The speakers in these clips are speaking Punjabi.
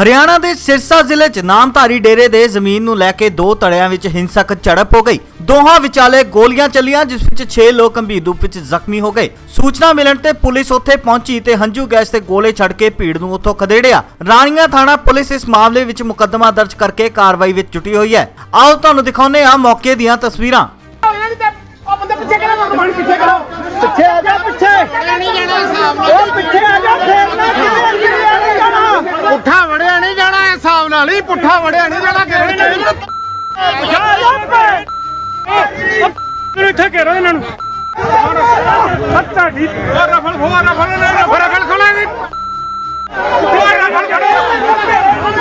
ਹਰਿਆਣਾ ਦੇ ਸਿਰਸਾ ਜ਼ਿਲ੍ਹੇ 'ਚ ਨਾਮਧਾਰੀ ਡੇਰੇ ਦੇ ਜ਼ਮੀਨ ਨੂੰ ਲੈ ਕੇ ਦੋ ਧੜਿਆਂ ਵਿੱਚ ਹਿੰਸਕ ਝੜਪ ਹੋ ਗਈ। ਦੋਹਾਂ ਵਿਚਾਲੇ ਗੋਲੀਆਂ ਚੱਲੀਆਂ ਜਿਸ ਵਿੱਚ 6 ਲੋਕ ਗੰਭੀਰ ਰੂਪ ਵਿੱਚ ਜ਼ਖਮੀ ਹੋ ਗਏ। ਸੂਚਨਾ ਮਿਲਣ ਤੇ ਪੁਲਿਸ ਉੱਥੇ ਪਹੁੰਚੀ ਤੇ ਹੰਝੂ ਗੈਸ ਤੇ ਗੋਲੇ ਛੱਡ ਕੇ ਭੀੜ ਨੂੰ ਉੱਥੋਂ ਖਦੇੜਿਆ। ਰਾਣੀਆਂ ਥਾਣਾ ਪੁਲਿਸ ਇਸ ਮਾਮਲੇ ਵਿੱਚ ਮੁਕੱਦਮਾ ਦਰਜ ਕਰਕੇ ਕਾਰਵਾਈ ਵਿੱਚ ਜੁਟੀ ਹੋਈ ਹੈ। ਆਓ ਤੁਹਾਨੂੰ ਦਿਖਾਉਂਦੇ ਹਾਂ ਮੌਕੇ ਦੀਆਂ ਤਸਵੀਰਾਂ। ਉਹ ਬੰਦੇ ਪਿੱਛੇ ਕਰੋ ਪਿੱਛੇ ਕਰੋ। ਪਿੱਛੇ ਆ ਜਾ ਪਿੱਛੇ। ਨਹੀਂ ਜਾਣਾ ਪਿੱਛੇ ਆ ਜਾ ਫੇਰ ਨਾ ਕਿਤੇ ਨਹੀਂ ਜਾਣਾ ਪੁੱਠਾ ਵੜਿਆ ਨਹੀਂ ਜਾਣਾ ਹੀ ਪੁੱਠਾ ਵੜਿਆ ਨਹੀਂ ਜਾਣਾ ਕਿਹੜੇ ਨਹੀਂ ਜਾ ਲੱਪੇ ਤੂੰ ਇੱਥੇ ਘੇਰੋ ਇਹਨਾਂ ਨੂੰ। ਸੱਤਾ ਦੀ ਰਫਲ ਖੋਆ ਰਫਲ ਰਫਲ ਖੋਲਾ ਨਹੀਂ ਰਫਲ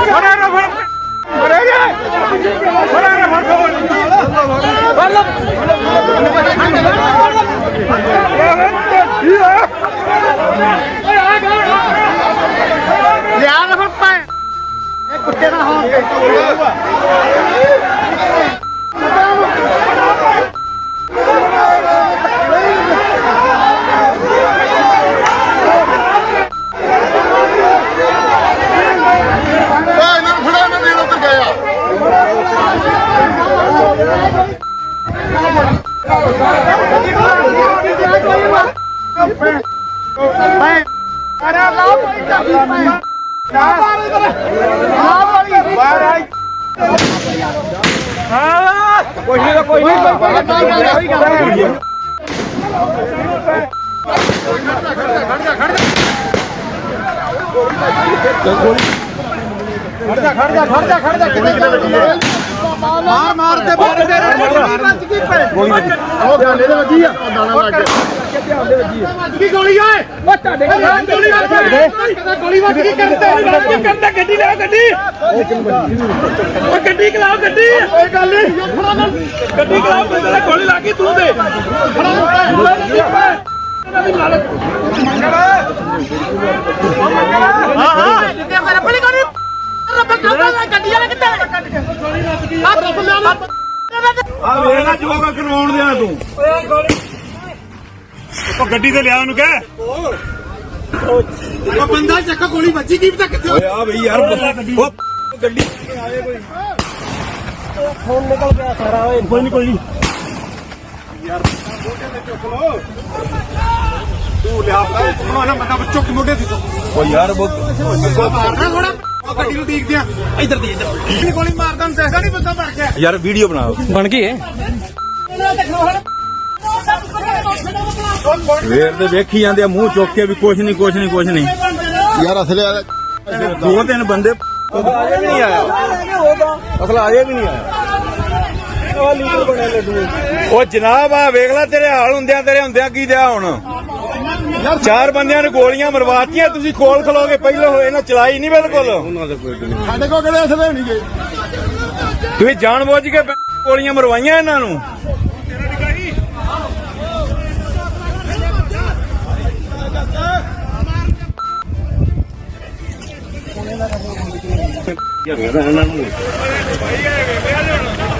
ਅਰੇ ਰਫਲ ਅਰੇ ਬੜਾ ਰਫਲ ਲਿਆ ਰਫਲ ਪੈ ਇਹ ਕੁੱਤੇ ਨਾ ਹੋਣ ਇਹਨਾਂ ਨੂੰ ਫੜਾ ਇਹਨਾਂ ਦੇ ਉੱਤੇ ਗਿਆ ਅਰੇ ਲਾਓ ਕੋਈ ਚਾਬੀ ਬਾਹਰ ਆਈ ਕੋਈ ਨਹੀਂ ਕੋਈ ਨਹੀਂ ਕੋਈ ਗੱਲ ਨਹੀਂ ਮਾਰ ਮਾਰ ਤੇ ਬਾਹਰ ਦੇ ਵੱਜ ਗਈ ਪੈ ਗੋਲੀ ਉਹ ਗਾਲੇ ਦੇ ਵੱਜੀ ਆ। ਦਾਣਾ ਲੱਗ ਗਿਆ। ਵੱਜ ਗਈ ਗੋਲੀ ਓਏ। ਉਹ ਤੁਹਾਡੇ ਕੋਲ ਗੋਲੀ ਵੱਜ ਗਈ। ਗੋਲੀ ਵੱਜ ਗਈ ਕਰਦੇ ਕੀ ਕਰਦਾ ਗੱਡੀ ਲੈ ਗੱਡੀ। ਉਹ ਗੱਡੀ ਕਲਾਓ ਗੱਡੀ। ਕੋਈ ਗੱਲ ਨਹੀਂ। ਗੱਡੀ ਕਲਾਓ ਬੰਦੇ ਗੋਲੀ ਲਾ ਕੇ ਤੂੰ ਦੇ ਹਾਂ ਹਾਂ ਜਿੱਤੇ ਮੇਰੇ ਬੜੀ ਗੋਲੀ ਰੱਬ ਕਰਦਾ ਗੱਡੀ ਵਾਲਾ ਕਿੱਥੇ ਆ ਵੇਖਣਾ ਜੋਗਾ ਕਰਵਾਉਣ ਦਿਆਂ ਤੂੰ ਉਹ ਗੱਡੀ ਤੇ ਲਿਆ ਉਹਨੂੰ ਕਹਿ ਉਹ ਬੰਦਾ ਚੱਕ ਗੋਲੀ ਵੱਜੀ ਕੀ ਪਤਾ ਕਿੱਥੇ ਓਏ ਆ ਬਈ ਯਾਰ ਉਹ ਗੱਡੀ ਕੋਈ ਨਹੀਂ ਕੋਈ ਨਹੀਂ ਤੂੰ ਲਿਆ ਮਾਨਾ ਬੰਦਾ ਬੱਚੋ ਕਿ ਮੋਢੇ ਤੋਂ? ਓ ਯਾਰ ਉਹ ਮਾਰਨਾ ਥੋੜਾ ਗੱਡੀ ਨੂੰ ਦੇਖਦੇ ਆ। ਇੱਧਰ ਦੀ ਇੱਧਰ। ਗੋਲੀ ਮਾਰਦਾ ਨੂੰ ਦੇਖਦਾ ਨਹੀਂ ਬੰਦਾ ਮਰ ਗਿਆ। ਯਾਰ ਵੀਡੀਓ ਬਣਾ ਵੇਰ ਦੇ ਵੇਖੀ ਜਾਂਦੇ ਆ ਮੂੰਹ ਚੁੱਕ ਕੇ ਵੀ ਕੁਛ ਨਹੀਂ ਕੁਛ ਨਹੀਂ ਕੁਛ ਨਹੀਂ ਯਾਰ ਅਸਲੇ ਵਾਲਾ ਦੋ ਤਿੰਨ ਬੰਦੇ ਅਜੇ ਵੀ ਨਹੀਂ ਆਇਆ। ਅਸਲਾ ਅਜੇ ਵੀ ਨਹੀਂ ਆਇਆ। ਉਹ ਜਨਾਬ ਆ ਵੇਖ ਲੈ ਤੇਰੇ ਹਾਲ ਹੁੰਦਿਆਂ ਤੇਰੇ ਹੁੰਦਿਆਂ ਕੀ ਦਿਆ ਹੁਣ? ਚਾਰ ਬੰਦਿਆਂ ਨੇ ਗੋਲੀਆਂ ਮਰਵਾਤੀਆਂ ਤੁਸੀਂ ਕੋਲ ਖਲੋਗੇ ਪਹਿਲਾਂ ਹੋਏ ਨਾ ਚਲਾਈ ਨਹੀਂ ਬਿਲਕੁਲ। ਸਾਡੇ ਕੋਲ ਕਿਹੜੇ ਅਸਲੇ ਨਹੀਂ ਗਏ ਤੁਸੀਂ ਜਾਣਬੁੱਝ ਕੇ ਗੋਲੀਆਂ ਮਰਵਾਈਆਂ ਇਹਨਾਂ ਨੂੰ?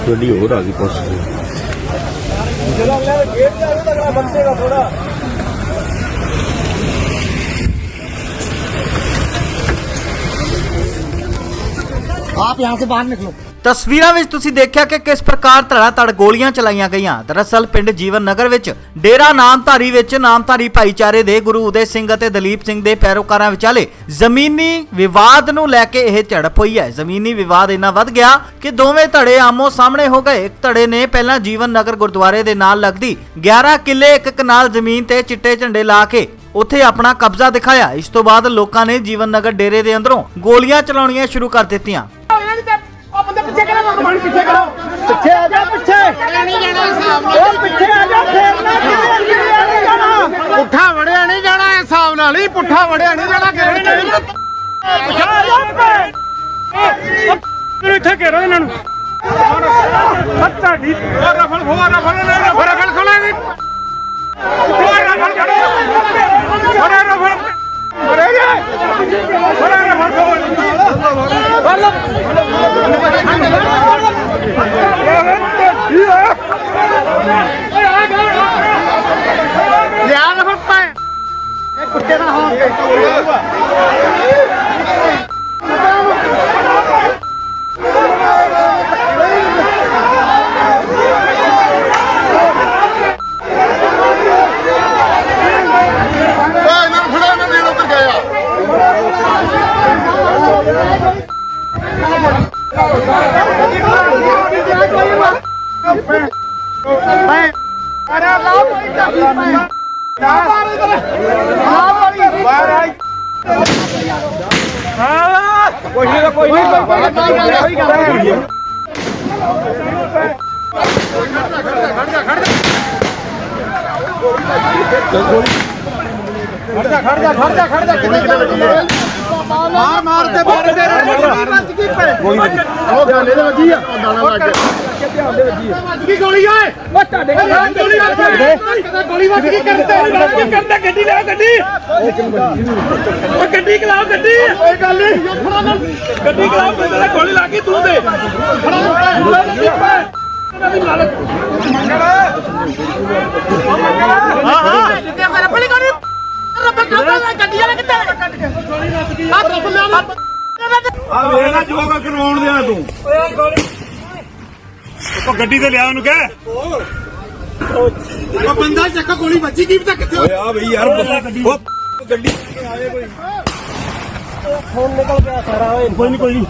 ਗੱਡੀ ਹੋਰ ਆ ਗਈ ਪੁੱਛ। आप यहाँ से बाहर निकलो ਤਸਵੀਰਾਂ ਵਿੱਚ ਤੁਸੀਂ ਦੇਖਿਆ ਕਿ ਕਿਸ ਪ੍ਰਕਾਰ ਧੜਾ ਧੜ ਗੋਲੀਆਂ ਚਲਾਈਆਂ ਗਈਆਂ ਦਰਅਸਲ ਪਿੰਡ ਜੀਵਨ ਨਗਰ ਵਿੱਚ ਡੇਰਾ ਨਾਮਧਾਰੀ ਵਿੱਚ ਨਾਮਧਾਰੀ ਭਾਈਚਾਰੇ ਦੇ ਗੁਰੂ ਉਦੇ ਸਿੰਘ ਅਤੇ ਦਲੀਪ ਸਿੰਘ ਦੇ ਪੈਰੋਕਾਰਾਂ ਵਿਚਾਲੇ ਜ਼ਮੀਨੀ ਵਿਵਾਦ ਨੂੰ ਲੈ ਕੇ ਇਹ ਝੜਪ ਹੋਈ ਹੈ ਜ਼ਮੀਨੀ ਵਿਵਾਦ ਇੰਨਾ ਵੱਧ ਗਿਆ ਕਿ ਦੋਵੇਂ ਧੜੇ ਆਮੋ ਸਾਹਮਣੇ ਹੋ ਗਏ ਇੱਕ ਧੜੇ ਨੇ ਪਹਿਲਾਂ ਜੀਵਨ ਨਗਰ ਗੁਰਦੁਆਰੇ ਦੇ ਨਾਲ ਲੱਗਦੀ 11 ਕਿੱਲੇ ਇੱਕ ਕਨਾਲ ਜ਼ਮੀਨ ਤੇ ਚਿੱਟੇ ਝੰਡੇ ਲਾ ਕੇ ਉੱਥੇ ਆਪਣਾ ਕਬਜ਼ਾ ਦਿਖਾਇਆ ਇਸ ਤੋਂ ਬਾਅਦ ਲੋਕਾਂ ਨੇ ਜੀਵਨ ਨਗਰ ਡੇਰੇ ਦੇ ਅੰਦਰੋਂ ਗੋਲੀਆਂ ਚਲਾਉਣੀਆਂ ਸ਼ੁਰੂ ਕਰ ਦਿੱਤੀਆਂ ਉਹ ਬੰਦੇ ਪਿੱਛੇ ਕਰੋ। ਪਿੱਛੇ ਕਰੋ ਪਿੱਛੇ ਆ ਜਾ ਪਿੱਛੇ। ਨਹੀਂ ਜਾਣਾ ਹਿਸਾਬ ਉਹ ਪਿੱਛੇ ਆ ਜਾ ਫੇਰ ਨਾ ਨਹੀਂ ਜਾਣਾ। ਪੁੱਠਾ ਵੜਿਆ ਨਹੀਂ ਜਾਣਾ ਹਿਸਾਬ ਨਾਲ ਹੀ ਪੁੱਠਾ ਵੜਿਆ ਨਹੀਂ ਜਾਣਾ ਕਿਹੜੇ ਨਹੀਂ ਜਾ ਲੱਪੇ ਤੂੰ ਇੱਥੇ ਘੇਰੋ ਇਹਨਾਂ ਨੂੰ। ਸੱਤਾ ਦੀ ਰਫਲ ਖੋਆ ਰਫਲ ਨੇ। ਰਫਲ ਰਫਲ ਖੋਲਾ ਨਹੀਂ ਰਫਲ ਕਰੋ ਅਰੇ ਰਫਲ ਲਿਆ ਰਫਲ ਪੈ ਇਹ ਕੁੱਤੇ ਨਾ ਹੋਣ। ਕੋਈ ਚਾਬੀ ਪੈ ਨਾ ਮਾਰ ਇਧਰ ਨਾ ਮਾਰੀ ਬਾਹਰ ਆਈ ਹਾਂ ਕੋਈ ਨਹੀਂ ਕੋਈ ਨਹੀਂ ਕੋਈ ਕਰ ਖੜ ਜਾ ਖੜ ਜਾ ਖੜ ਜਾ ਖੜ ਜਾ ਕਿੰਨੇ ਕਿੰਨੇ ਵੱਜੀ ਹੈ ਮਾਰ ਮਾਰ ਤੇ ਮਾਰ ਦੇ ਵੱਜ ਗਈ ਪੈ ਗੋਲੀ ਵੱਜੀ ਉਹ ਗੱਲ ਇਹਦੇ ਵੱਜੀ ਆ। ਦਾਣਾ ਲੱਗ ਗਿਆ ਧਿਆਨ ਦੇ ਵੱਜੀ ਆ ਵੱਜ ਗਈ ਗੋਲੀ ਓਏ। ਉਹ ਤੁਹਾਡੇ ਕੋਲ ਗੋਲੀ ਵੱਜ ਗਈ। ਗੋਲੀ ਵੱਜ ਗਈ ਕਰਦੇ ਕੀ ਕਰਦਾ ਗੱਡੀ ਲਿਆ ਗੱਡੀ। ਉਹ ਗੱਡੀ ਕਲਾਓ ਗੱਡੀ। ਕੋਈ ਗੱਲ ਨਹੀਂ। ਗੱਡੀ ਕਲਾਓ ਮੇਰੇ ਗੋਲੀ ਲੱਗ ਗਈ ਤੂੰ ਤੇ। ਹਾਂ ਹਾਂ ਜਿੱਤੇ ਮੇਰੇ ਬੜੀ ਗੋਲੀ। ਰੱਬ ਕਰਦਾ ਗੱਡੀ ਵਾਲਾ ਕਿੱਥੇ ਆ ਲੈ ਜੋਗਾ ਦਿਆਂ ਤੂੰ। ਉਹ ਗੱਡੀ ਤੇ ਲਿਆ ਉਹਨੂੰ ਕਹਿ। ਉਹ ਬੰਦਾ ਚੱਕਾ ਗੋਲੀ ਵੱਜੀ ਕੀ ਪਤਾ ਕਿੱਥੇ ਓਏ ਆ ਬਈ ਯਾਰ ਉਹ ਗੱਡੀ ਕੋਈ ਨਹੀਂ ਕੋਈ ਨਹੀਂ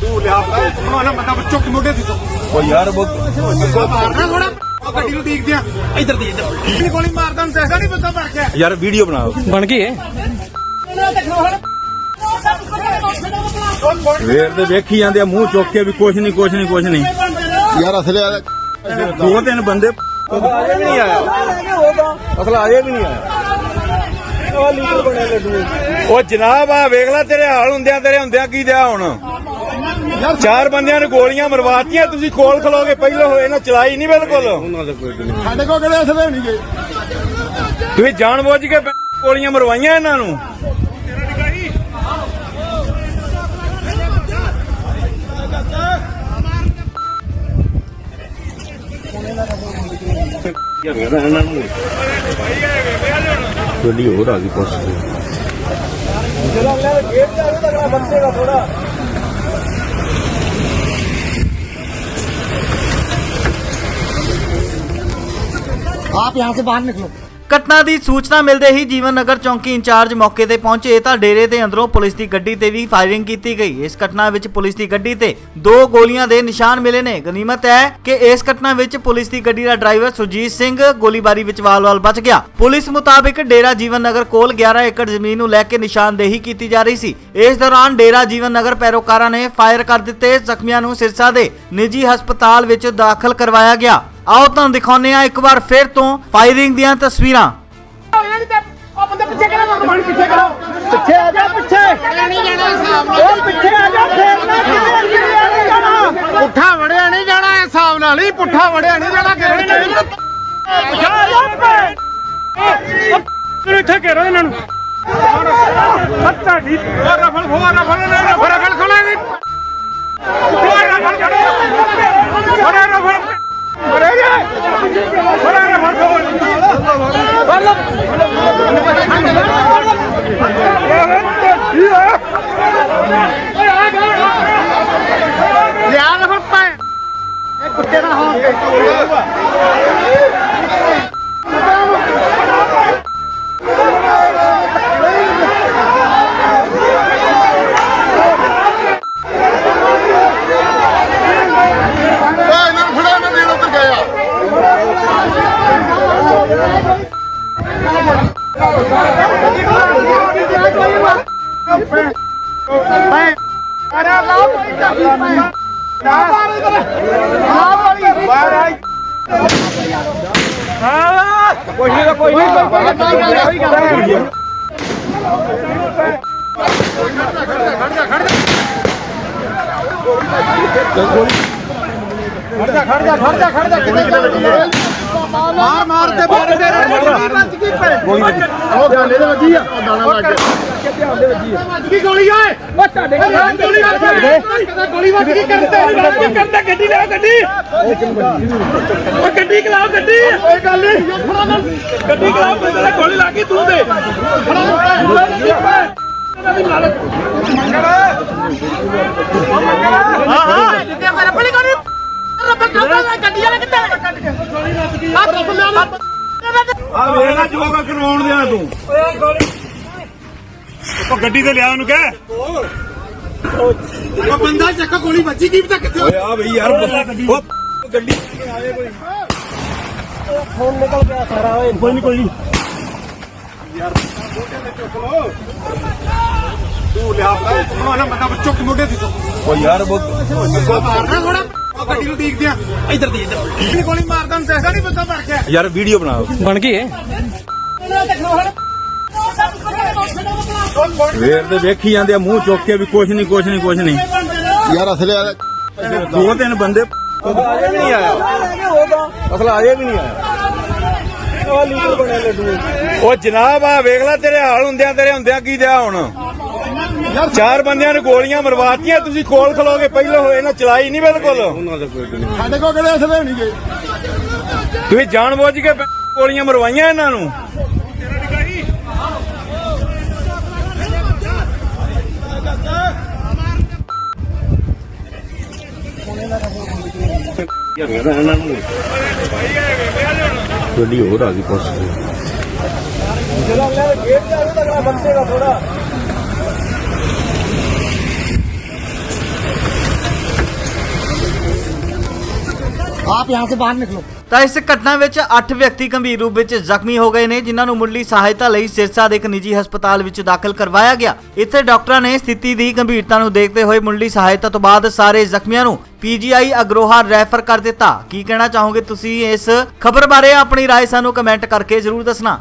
ਤੂੰ ਲਿਆ ਉਹਨਾਂ ਬੰਦਾ ਚੁੱਕ ਮੋਢੇ ਦੀ ਓ ਯਾਰ ਉਹ ਮਾਰਨਾ ਥੋੜਾ ਉਹ ਗੱਡੀ ਨੂੰ ਦੇਖਦੇ ਆ ਇੱਧਰ ਦੀ ਇੱਧਰ। ਕਿੰਨੀ ਗੋਲੀ ਮਾਰਦਾ ਨੂੰ ਸਹਿਸਾ ਨਹੀਂ ਬੰਦਾ ਭੜ ਗਿਆ। ਯਾਰ ਵੀਡੀਓ ਬਣਾਓ ਬਣ ਗਈ ਹੈ ਵੇਰ ਤੇ ਵੇਖੀ ਜਾਂਦੇ ਆ ਮੂੰਹ ਚੁੱਕ ਕੇ ਵੀ ਕੁਛ ਨਹੀਂ ਕੁਛ ਨਹੀਂ ਕੁਛ ਨਹੀਂ। ਯਾਰ ਅਸਲੇ ਵਾਲਾ ਦੋ ਤਿੰਨ ਬੰਦੇ ਵੀ ਨਹੀਂ ਆਇਆ ਅਸਲਾ ਅਜੇ ਵੀ ਨਹੀਂ ਆਇਆ ਉਹ ਜਨਾਬ ਆ ਵੇਖ ਲੈ ਤੇਰੇ ਹਾਲ ਹੁੰਦਿਆਂ ਤੇਰੇ ਹੁੰਦਿਆਂ ਕੀ ਦਿਆ ਹੁਣ? ਚਾਰ ਬੰਦਿਆਂ ਨੇ ਗੋਲੀਆਂ ਮਰਵਾਤੀਆਂ ਤੁਸੀਂ ਕੋਲ ਖਲੋਗੇ ਪਹਿਲਾਂ ਹੋਏ ਨਾ ਚਲਾਈ ਨਹੀਂ ਬਿਲਕੁਲ। ਸਾਡੇ ਕੋਲ ਕਿਹੜੇ ਅਸਲੇ ਨਹੀਂ ਗਏ? ਤੁਸੀਂ ਜਾਣ ਬੁੱਝ ਕੇ ਗੋਲੀਆਂ ਮਰਵਾਈਆਂ ਇਹਨਾਂ ਨੂੰ? ਗੋਲੀ ਹੋਰ ਆ ਗਈ ਪੁੱਛ आप यहाँ से बाहर निकलो ਘਟਨਾ ਦੀ ਸੂਚਨਾ ਮਿਲਦੇ ਹੀ ਜੀਵਨ ਨਗਰ ਚੌਂਕੀ ਇੰਚਾਰਜ ਮੌਕੇ ਤੇ ਪਹੁੰਚੇ ਤਾਂ ਡੇਰੇ ਦੇ ਅੰਦਰੋਂ ਪੁਲਿਸ ਦੀ ਗੱਡੀ ਤੇ ਵੀ ਫਾਇਰਿੰਗ ਕੀਤੀ ਗਈ ਇਸ ਘਟਨਾ ਵਿੱਚ ਪੁਲਿਸ ਦੀ ਗੱਡੀ ਤੇ ਦੋ ਗੋਲੀਆਂ ਦੇ ਨਿਸ਼ਾਨ ਮਿਲੇ ਨੇ ਗਨੀਮਤ ਹੈ ਕਿ ਇਸ ਘਟਨਾ ਵਿੱਚ ਪੁਲਿਸ ਦੀ ਗੱਡੀ ਦਾ ਡਰਾਈਵਰ ਸੁਰਜੀਤ ਸਿੰਘ ਗੋਲੀਬਾਰੀ ਵਿੱਚ ਵਾਲ-ਵਾਲ ਬਚ ਗਿਆ ਪੁਲਿਸ ਮੁਤਾਬਿਕ ਡੇਰਾ ਜੀਵਨ ਨਗਰ ਕੋਲ 11 ਏਕੜ ਜ਼ਮੀਨ ਨੂੰ ਲੈ ਕੇ ਨਿਸ਼ਾਨਦੇਹੀ ਕੀਤੀ ਜਾ ਰਹੀ ਸੀ ਇਸ ਦੌਰਾਨ ਡੇਰਾ ਜੀਵਨ ਨਗਰ ਪੈਰੋਕਾਰਾਂ ਨੇ ਫਾਇਰ ਕਰ ਦਿੱਤੇ ਜ਼ਖਮੀਆਂ ਨੂੰ ਸਿਰਸਾ ਦੇ ਨਿੱਜੀ ਹਸਪਤਾਲ ਵਿੱਚ ਦਾਖਲ ਕਰਵਾਇਆ ਗਿਆ ਆਓ ਤੁਹਾਨੂੰ ਦਿਖਾਉਂਦੇ ਹਾਂ ਇੱਕ ਵਾਰ ਫਿਰ ਤੋਂ ਫਾਇਰਿੰਗ ਦੀਆਂ ਤਸਵੀਰਾਂ ਉਹ ਬੰਦੇ ਪਿੱਛੇ ਕਰੋ ਮਾਰ ਪਿੱਛੇ ਕਰੋ ਪਿੱਛੇ ਆ ਜਾ ਪਿੱਛੇ ਨਹੀਂ ਜਾਣਾ ਹਿਸਾਬ ਉਹ ਪਿੱਛੇ ਆ ਜਾ ਫੇਰ ਨਾ ਕਿਤੇ ਨਹੀਂ ਜਾਣਾ ਪੁੱਠਾ ਵੜਿਆ ਨਹੀਂ ਜਾਣਾ ਇਸ ਹਿਸਾਬ ਨਾਲ ਹੀ ਪੁੱਠਾ ਵੜਿਆ ਨਹੀਂ ਜਾਣਾ ਕਿਹੜੇ ਨਹੀਂ ਤੂੰ ਇੱਥੇ ਘੇਰੋ ਇਹਨਾਂ ਨੂੰ ਸੱਤਾ ਦੀ ਰਫਲ ਖੋਆ ਰਫਲ ਰਫਲ ਖੋਲਾ ਨਹੀਂ ਰਫਲ ਖੜੋ ਖੜਾ ਰਫਲ ਮਰੇ ਜੇ ਖੜਾ ਰਫਲ ਖੋਲ ਲਿਆ ਰਫਲ ਪੈ ਇਹ ਕੁੱਤੇ ਦਾ ਹੋਂ ਓਏ ਇਹਨਾਂ ਨੂੰ ਫੜਾ ਮੈਂ ਦੇਣ ਉੱਤਰ ਗਿਆ ਅਰੇ ਲਾਓ ਕੋਈ ਚਾਬੀ ਪੈ ਨਾ ਮਾਰ ਇਧਰ ਨਾ ਮਾਰੀ ਬਾਹਰ ਆਈ ਹਾਂ ਕੋਈ ਨਹੀਂ ਕੋਈ ਨਹੀਂ ਕੋਈ ਕੋਈ ਕੋਈ ਖੜ ਜਾ ਖੜ ਜਾ ਖੜ ਜਾ ਖੜ ਜਾ ਕਿੰਨੇ ਕਿੰਨੇ ਵੱਜੀ ਹੈ ਮਾਰ ਮਾਰ ਤੇ ਮਾਰ। ਦੇ ਵੱਜ ਗਈ ਪੈ ਗੋਲੀ ਉਹ ਗੱਲ ਇਹਦੇ ਵੱਜੀ ਆ। ਦਾਣਾ ਲੱਗ ਗਿਆ ਧਿਆਨ ਦੇ ਵੱਜੀ ਆ ਵੱਜ ਗਈ ਗੋਲੀ ਓਏ। ਉਹ ਤੁਹਾਡੇ ਗੋਲੀ ਵੱਜ ਗਈ ਗੋਲੀ ਵੱਜ ਗਈ। ਕਰਦੇ ਕੀ ਕਰਦਾ ਗੱਡੀ ਲਿਆ ਗੱਡੀ ਉਹ ਗੱਡੀ ਕਲਾਓ ਗੱਡੀ। ਕੋਈ ਗੱਲ ਨਹੀਂ। ਗੱਡੀ ਕਲਾਓ ਮੇਰੇ ਗੋਲੀ ਲੱਗ ਗਈ ਤੂੰ ਤੇ। ਹਾਂ ਹਾਂ ਜਿੱਤੇ ਮੇਰੇ ਬੜੀ ਗੋਲੀ ਰੱਬ ਕਰਦਾ ਗੱਡੀ ਵਾਲਾ ਕਿੱਥੇ ਆ ਰੱਬ ਲਿਆ ਆ ਵੇਖ ਲੈ ਜੋਗਾ ਕਰਵਾਉਣ ਦਿਆਂ ਤੂੰ। ਉਹ ਗੱਡੀ ਤੇ ਲਿਆ ਉਹਨੂੰ ਕਹਿ। ਉਹ ਬੰਦਾ ਚੱਕ ਗੋਲੀ ਵੱਜੀ ਕੀ ਪਤਾ ਕਿੱਥੇ ਓਏ ਆ ਬਈ ਯਾਰ ਉਹ ਗੱਡੀ ਤੂੰ ਲਿਆ ਮਾਨਾ ਬੰਦਾ ਬੱਚੋ ਕਿ ਮੋਢੇ ਦੀ ਤੋਂ ਉਹ ਯਾਰ ਉਹ ਮਾਰਨਾ ਥੋੜਾ ਗੱਡੀ ਨੂੰ ਦੇਖਦੇ ਆ। ਇੱਧਰ ਦੀ ਇੱਧਰ। ਇਹ ਗੋਲੀ ਮਾਰਦਾ ਨੂੰ ਦੇਖਦਾ ਨਹੀਂ ਬੰਦਾ ਮਰ ਗਿਆ। ਯਾਰ ਵੀਡੀਓ ਬਣਾ ਵੇਰ ਦੇ ਵੇਖੀ ਜਾਂਦੇ ਆ ਮੂੰਹ ਚੁੱਕ ਕੇ ਵੀ ਕੁਛ ਨਹੀਂ ਕੁਛ ਨਹੀਂ ਕੁਛ ਨਹੀਂ ਯਾਰ ਅਸਲੇ ਵਾਲਾ ਦੋ ਤਿੰਨ ਬੰਦੇ ਅਜੇ ਵੀ ਨਹੀਂ ਆਇਆ। ਅਸਲਾ ਅਜੇ ਵੀ ਨਹੀਂ ਆਇਆ। ਉਹ ਜਨਾਬ ਆ ਵੇਖ ਲੈ ਤੇਰੇ ਹਾਲ ਹੁੰਦਿਆਂ ਤੇਰੇ ਹੁੰਦਿਆਂ ਕੀ ਦਿਆ ਹੁਣ? ਚਾਰ ਬੰਦਿਆਂ ਨੂੰ ਗੋਲੀਆਂ ਮਰਵਾਤੀਆਂ ਤੁਸੀਂ ਕੋਲ ਖਲੋਗੇ ਪਹਿਲਾਂ ਹੋਏ ਨਾ ਚਲਾਈ ਨਹੀਂ ਬਿਲਕੁਲ। ਸਾਡੇ ਕੋਲ ਕਿਹੜੇ ਅਸਲੇ ਨਹੀਂ ਗਏ ਤੁਸੀਂ ਜਾਣਬੁੱਝ ਕੇ ਗੋਲੀਆਂ ਮਰਵਾਈਆਂ ਇਹਨਾਂ ਨੂੰ। ਗੱਡੀ ਹੋਰ ਆ ਗਈ ਪੁੱਛ। ਆਪ ਯਹਾਂ ਸੇ ਬਾਹਰ ਨਿਕਲੋ ਤਾਂ ਇਸ ਘਟਨਾ ਵਿੱਚ 8 ਵਿਅਕਤੀ ਗੰਭੀਰ ਰੂਪ ਵਿੱਚ ਜ਼ਖਮੀ ਹੋ ਗਏ ਨੇ ਜਿਨ੍ਹਾਂ ਨੂੰ ਮੁੱਢਲੀ ਸਹਾਇਤਾ ਲਈ ਸਿਰਸਾ ਦੇ ਇੱਕ ਨਿੱਜੀ ਹਸਪਤਾਲ ਵਿੱਚ ਦਾਖਲ ਕਰਵਾਇਆ ਗਿਆ ਇੱਥੇ ਡਾਕਟਰਾਂ ਨੇ ਸਥਿਤੀ ਦੀ ਗੰਭੀਰਤਾ ਨੂੰ ਦੇਖਦੇ ਹੋਏ ਮੁੱਢਲੀ ਸਹਾਇਤਾ ਤੋਂ ਬਾਅਦ ਸਾਰੇ ਜ਼ਖਮੀਆਂ ਨੂੰ ਪੀਜੀਆਈ ਅਗਰੋਹਾ ਰੈਫਰ ਕਰ ਦਿੱਤਾ ਕੀ ਕਹਿਣਾ ਚਾਹੋਗੇ ਤੁਸੀਂ ਇਸ ਖਬਰ ਬਾਰੇ ਆਪਣੀ رائے ਸਾਨੂੰ ਕਮੈਂਟ ਕਰਕੇ ਜ਼ਰੂਰ ਦੱਸਣਾ